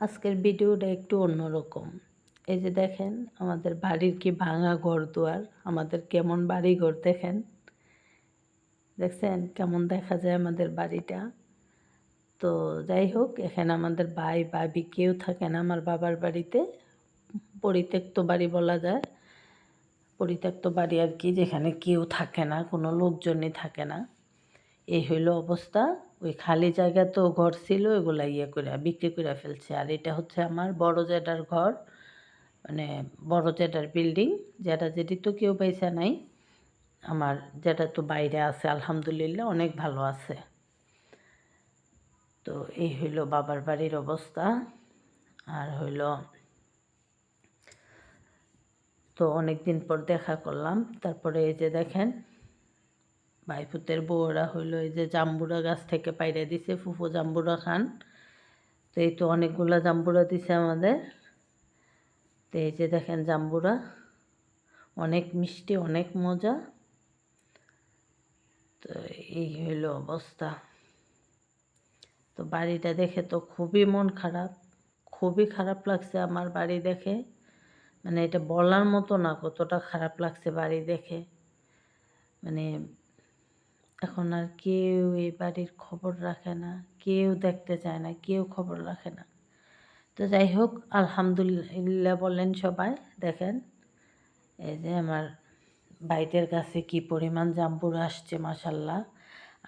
আজকের ভিডিওটা একটু অন্যরকম। এই যে দেখেন, আমাদের বাড়ির কি ভাঙা ঘর দুয়ার, আমাদের কেমন বাড়ি ঘর দেখেন? দেখছেন কেমন দেখা যায় আমাদের বাড়িটা? তো যাই হোক, এখানে আমাদের ভাই, ভাবি কেউ থাকে না আমার বাবার বাড়িতে। পরিত্যক্ত বাড়ি বলা যায়। পরিত্যক্ত বাড়ি আর কি, যেখানে কেউ থাকে না, কোনো লোকজনই থাকে না। এই হইল অবস্থা। ওই খালি জায়গা তো ঘর ছিল এগুলা ইয়ে করে বিক্রি করে ফেলছে। আর এটা হচ্ছে আমার বড় জেডার ঘর মানে বড় জেডার বিল্ডিং। যেটা যেটি তো কেউ পয়সা নাই। আমার যেটা তো বাইরে আছে, আলহামদুলিল্লাহ, অনেক ভালো আছে। তো এই হইল বাবার বাড়ির অবস্থা। আর হইল তো অনেক দিন পর দেখা করলাম। তারপরে এই যে দেখেন ভাইফুতের বউরা হইল এই যে জাম্বুরা গাছ থেকে পাইরে দিছে, ফুফু জাম্বুরা খান। তো এই তো অনেকগুলা জাম্বুরা দিছে আমাদের। তো এই যে দেখেন জাম্বুরা, অনেক মিষ্টি, অনেক মজা। তো এই হইল অবস্থা। তো বাড়িটা দেখে তো খুবই মন খারাপ, খুবই খারাপ লাগছে আমার বাড়ি দেখে। মানে এটা বলার মতো না কতটা খারাপ লাগছে বাড়ি দেখে। মানে এখন আর কেউ এই বাড়ির খবর রাখে না, কেউ দেখতে চায় না, কেউ খবর রাখে না। তো যাই হোক, আলহামদুলিল্লাহ বলেন সবাই, দেখেন এই যে আমার বাইটের কাছে কি পরিমাণ জাম্বুর আসছে মাসাল্লাহ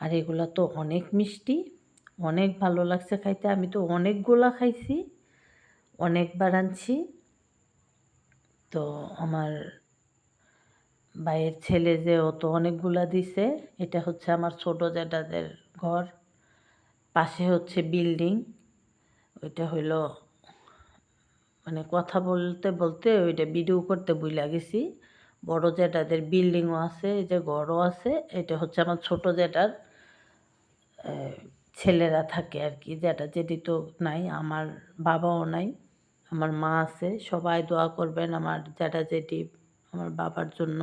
আর এগুলো তো অনেক মিষ্টি, অনেক ভালো লাগছে খাইতে। আমি তো অনেকগুলা খাইছি, অনেকবার আনছি। তো আমার ভাইয়ের ছেলে যে ও তো অনেকগুলা দিছে, এটা হচ্ছে আমার ছোট জ্যাঠাদের ঘর। পাশে হচ্ছে বিল্ডিং। ওইটা হইল মানে কথা বলতে বলতে ওইটা ভিডিও করতে বুঝলা গেছি। বড় জ্যাঠাদের বিল্ডিংও আছে, এই যে ঘরও আছে। এটা হচ্ছে আমার ছোট জ্যাঠার ছেলেরা থাকে আর কি। যেটা যেটি তো নাই, আমার বাবাও নাই, আমার মা আছে। সবাই দোয়া করবেন আমার জ্যাঠা জেঠি, আমার বাবার জন্য।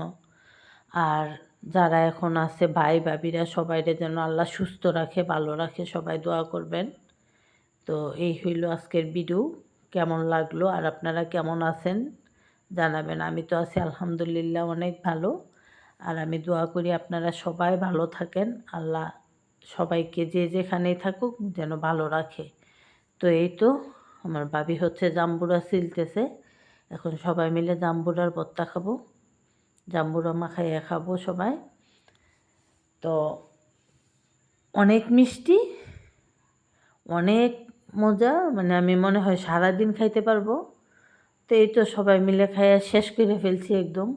আর যারা এখন আছে ভাই ভাবিরা সবাইরে যেন আল্লাহ সুস্থ রাখে, ভালো রাখে, সবাই দোয়া করবেন। তো এই হইল আজকের ভিডিও। কেমন লাগল আর আপনারা কেমন আছেন জানাবেন। আমি তো আছি আলহামদুলিল্লাহ অনেক ভালো। আর আমি দোয়া করি আপনারা সবাই ভালো থাকেন। আল্লাহ সবাইকে যে যেখানেই থাকুক যেন ভালো রাখে। তো এই তো, আমার বাবি হচ্ছে জাম্বুরা সিলতেছে। এখন সবাই মিলে জাম্বুরার বত্তা খাব। জাম্বুরা মাখাইয়া খাব সবাই। তো অনেক মিষ্টি, অনেক মজা মানে আমি মনে হয় সারাদিন খাইতে পারব। তো এই তো সবাই মিলে খাইয়া শেষ করে ফেলছি একদম।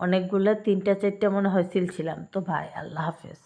অনেকগুলো তিনটা চারটা মনে হয় ছিলাম। তো ভাই, আল্লাহ হাফেজ।